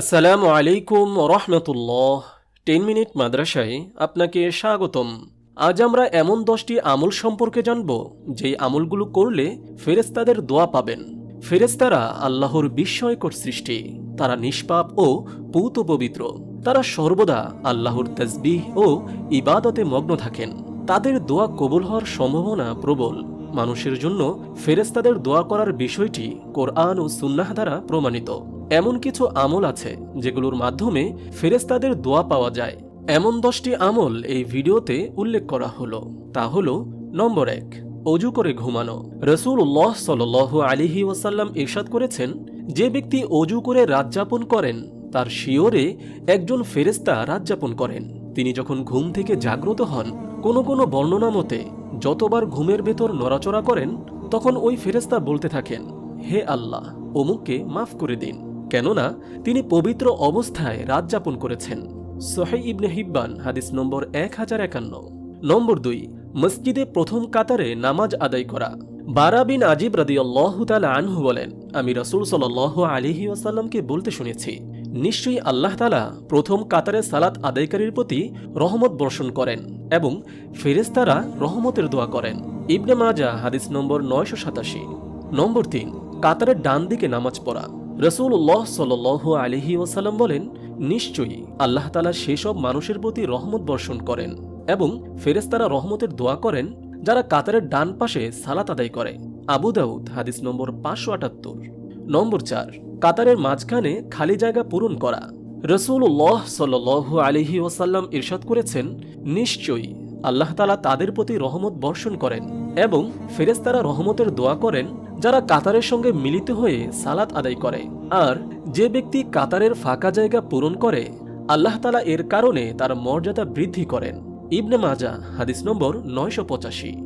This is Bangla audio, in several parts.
আসসালামু আলাইকুম রহমতুল্লাহ। টেন মিনিট মাদ্রাসায় আপনাকে স্বাগতম। আজ আমরা এমন দশটি আমল সম্পর্কে জানব, যেই আমলগুলো করলে ফেরেস্তাদের দোয়া পাবেন। ফেরেস্তারা আল্লাহর বিস্ময়কর সৃষ্টি, তারা নিষ্পাপ ও পৌত পবিত্র, তারা সর্বদা আল্লাহর তসবিহ ও ইবাদতে মগ্ন থাকেন। তাদের দোয়া কবুল হওয়ার সম্ভাবনা প্রবল। মানুষের জন্য ফেরেস্তাদের দোয়া করার বিষয়টি কোরআন ও সুন্নাহ দ্বারা প্রমাণিত। এমন কিছু আমল আছে যেগুলোর মাধ্যমে ফেরেস্তাদের দোয়া পাওয়া যায়। এমন দশটি আমল এই ভিডিওতে উল্লেখ করা হলো। তা হলো, নম্বর এক, অজু করে ঘুমানো। রসুল্লাহ সাল আলিহি ওয়াসাল্লাম ইরশাদ করেছেন, যে ব্যক্তি অজু করে রাত যাপন করেন, তার শিওরে একজন ফেরেস্তা রাত যাপন করেন। তিনি যখন ঘুম থেকে জাগ্রত হন, কোনো কোনো বর্ণনা মতে যতবার ঘুমের ভেতর নড়াচড়া করেন, তখন ওই ফেরেস্তা বলতে থাকেন, হে আল্লাহ, অমুককে মাফ করে দিন। কেননা তিনি পবিত্র অবস্থায় রাত যাপন করেছেন। সোহে ইবনে হিব্বান, হাদিস নম্বর এক হাজার একান্ন। নম্বর দুই, মসজিদে প্রথম কাতারে নামাজ আদায় করা। বারা বিন আজিব রাদিয়াল্লাহু তাআলা আনহু বলেন, আমি রাসূল সাল্লাল্লাহু আলিহি ওয়াসাল্লামকে বলতে শুনেছি, নিশ্চয়ই আল্লাহ তালা প্রথম কাতারে সালাত আদায়কারীর প্রতি রহমত বর্ষণ করেন এবং ফেরেস্তারা রহমতের দোয়া করেন। ইবনে মাজা হাদিস নম্বর নয়শো সাতাশি। নম্বর তিন, কাতারের ডান দিকে নামাজ পড়া। রসুল্লাহ সাল আলহি ওসাল্লাম বলেন, নিশ্চয়ই আল্লাহ তালা সেসব মানুষের প্রতি রহমত বর্ষণ করেন এবং ফেরেস্তারা রহমতের দোয়া করেন, যারা কাতারের ডান পাশে সালাত আদায় করে। আবু দাউদ, হাদিস নম্বর পাঁচশো আটাত্তর। নম্বর চার, কাতারের মাঝখানে খালি জায়গা পূরণ করা। রসুল্লাহ সাল আলহি ওসাল্লাম ইরশাদ করেছেন, নিশ্চয়ই আল্লাহ তালা তাদের প্রতি রহমত বর্ষণ করেন। এবং ফেরেস্তারা রহমতের দোয়া করেন যারা কাতারের সঙ্গে মিলিত হয়ে সালাত আদায় করে। আর যে ব্যক্তি কাতারের ফাঁকা জায়গা পূরণ করে, আল্লাহ তালা এর কারণে তার মর্যাদা বৃদ্ধি করেন। ইবনে মাজা হাদিস নম্বর নয়শো পঁচাশি।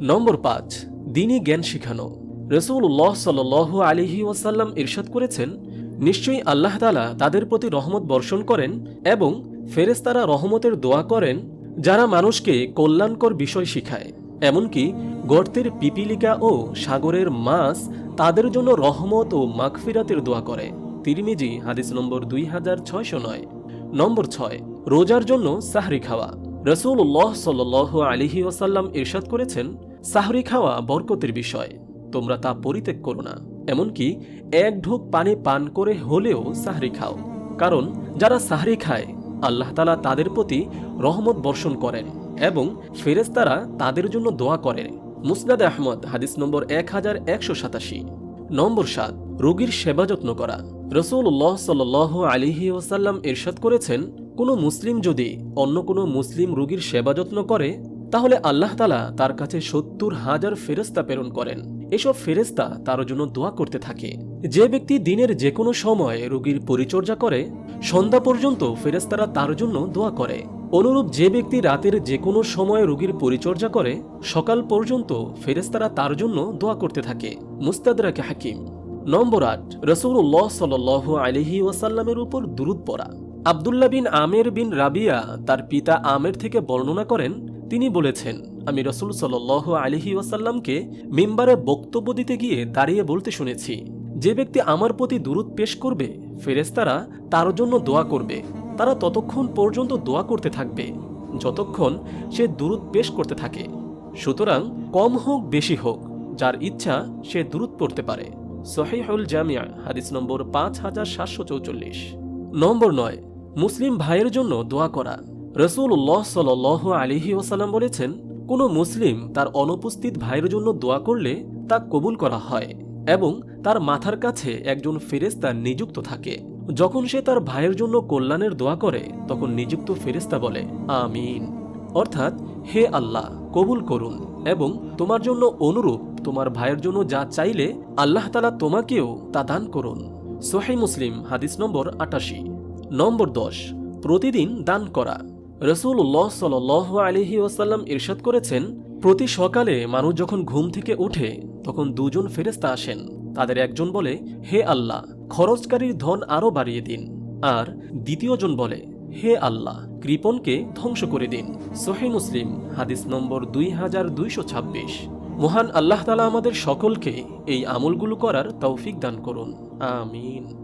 নম্বর পাঁচ, দিনী জ্ঞান শিখানো। রসুল্লাহ সাল আলিহি ওয়াসাল্লাম ইরশাদ করেছেন, নিশ্চয়ই আল্লাহ তালা তাদের প্রতি রহমত বর্ষণ করেন এবং ফেরেস্তারা রহমতের দোয়া করেন যারা মানুষকে কল্যাণকর বিষয় শিখায়। এমনকি গর্তের পিপিলিকা ও সাগরের মাছ তাদের জন্য রহমত ও মাগফিরাতের দোয়া করে। তিরমিজি, হাদিস নম্বর দুই হাজার ছয়শো নয়। নম্বর ছয়, রোজার জন্য সাহরি খাওয়া। রসুল্লাহ সাল আলিহি ওসাল্লাম ইরশাদ করেছেন, সাহরি খাওয়া বরকতের বিষয়। তোমরা তা পরিত্যাগ করো না। এমনকি এক ঢোক পানি পান করে হলেও সাহরি খাও। কারণ যারা সাহরি খায়, আল্লাহ তালা তাদের প্রতি রহমত বর্ষণ করেন এবং ফেরেস্তারা তাদের জন্য দোয়া করে মুসনাদ আহমদ, হাদিস নম্বর এক হাজার একশো সাতাশি। নম্বর সাত, রোগীর সেবা যত্ন করা। রসুল্লাহ সাল আলিহি ওসাল্লাম এরশাদ করেছেন, কোনো মুসলিম যদি অন্য কোনো মুসলিম রোগীর সেবা যত্ন করে, তাহলে আল্লাহ তালা তার কাছে সত্তর হাজার ফেরস্তা প্রেরণ করেন। এসব ফেরেস্তা তার জন্য দোয়া করতে থাকে। যে ব্যক্তি দিনের যে কোনো সময় রোগীর পরিচর্যা করে, সন্ধ্যা পর্যন্ত ফেরেস্তারা তার জন্য দোয়া করে। অনুরূপ যে ব্যক্তি রাতের যে কোনো সময় রোগীর পরিচর্যা করে, সকাল পর্যন্ত ফেরেস্তারা তার জন্য দোয়া করতে থাকে। মুস্তাদরাকে হাকিম। নম্বর আট রসুল্লাহ সাল আলহি ওয়াসাল্লামের উপর দুরুদ পড়া। আবদুল্লাহ বিন আমের বিন রাবিয়া তার পিতা আমের থেকে বর্ণনা করেন, তিনি বলেছেন আমি রসুল সাল আলহি ওয়াসাল্লামকে মেম্বারে বক্তব্য দিতে গিয়ে দাঁড়িয়ে বলতে শুনেছি, যে ব্যক্তি আমার প্রতি দূরত পেশ করবে ফেরেস্তারা তার জন্য দোয়া করবে। তারা ততক্ষণ পর্যন্ত দোয়া করতে থাকবে, যতক্ষণ সে দূরত পেশ করতে থাকে। সুতরাং কম হোক, বেশি হোক, যার ইচ্ছা সে দূরত পড়তে পারে। সহিহুল জামিয়া, হাদিস নম্বর পাঁচ হাজার সাতশো চৌচল্লিশ। নম্বর নয়, মুসলিম ভাইয়ের জন্য দোয়া করা। রসুল্লাহ সাল আলিহি ওসালাম বলেছেন কোনো মুসলিম তার অনুপস্থিত ভাইয়ের জন্য দোয়া করলে তা কবুল করা হয় এবং তার মাথার কাছে একজন ফেরেস্তা নিযুক্ত থাকে। যখন সে তার ভাইয়ের জন্য কল্যাণের দোয়া করে, তখন নিযুক্ত ফেরেস্তা বলে, আমিন। অর্থাৎ, হে আল্লাহ, কবুল করুন এবং তোমার জন্য অনুরূপ তোমার ভাইয়ের জন্য যা চাইলে আল্লাহ তালা তোমাকেও তা দান করুন। সোহাই মুসলিম, হাদিস নম্বর আটাশি। নম্বর দশ, প্রতিদিন দান করা। রসুল্লাহ সাল আলহি ওসাল্লাম ইরশাদ করেছেন, প্রতি সকালে মানুষ যখন ঘুম থেকে উঠে, তখন দুজন ফেরেস্তা আসেন। তাদের একজন বলে, হে আল্লাহ, খরচকারীর ধন আরও বাড়িয়ে দিন। আর দ্বিতীয়জন বলে, হে আল্লাহ কৃপনকে ধ্বংস করে দিন। সোহে মুসলিম, হাদিস নম্বর দুই হাজার দুইশো ছাব্বিশ। মহান আল্লাহ তালা আমাদের সকলকে এই আমলগুলো করার তৌফিক দান করুন। আমিন।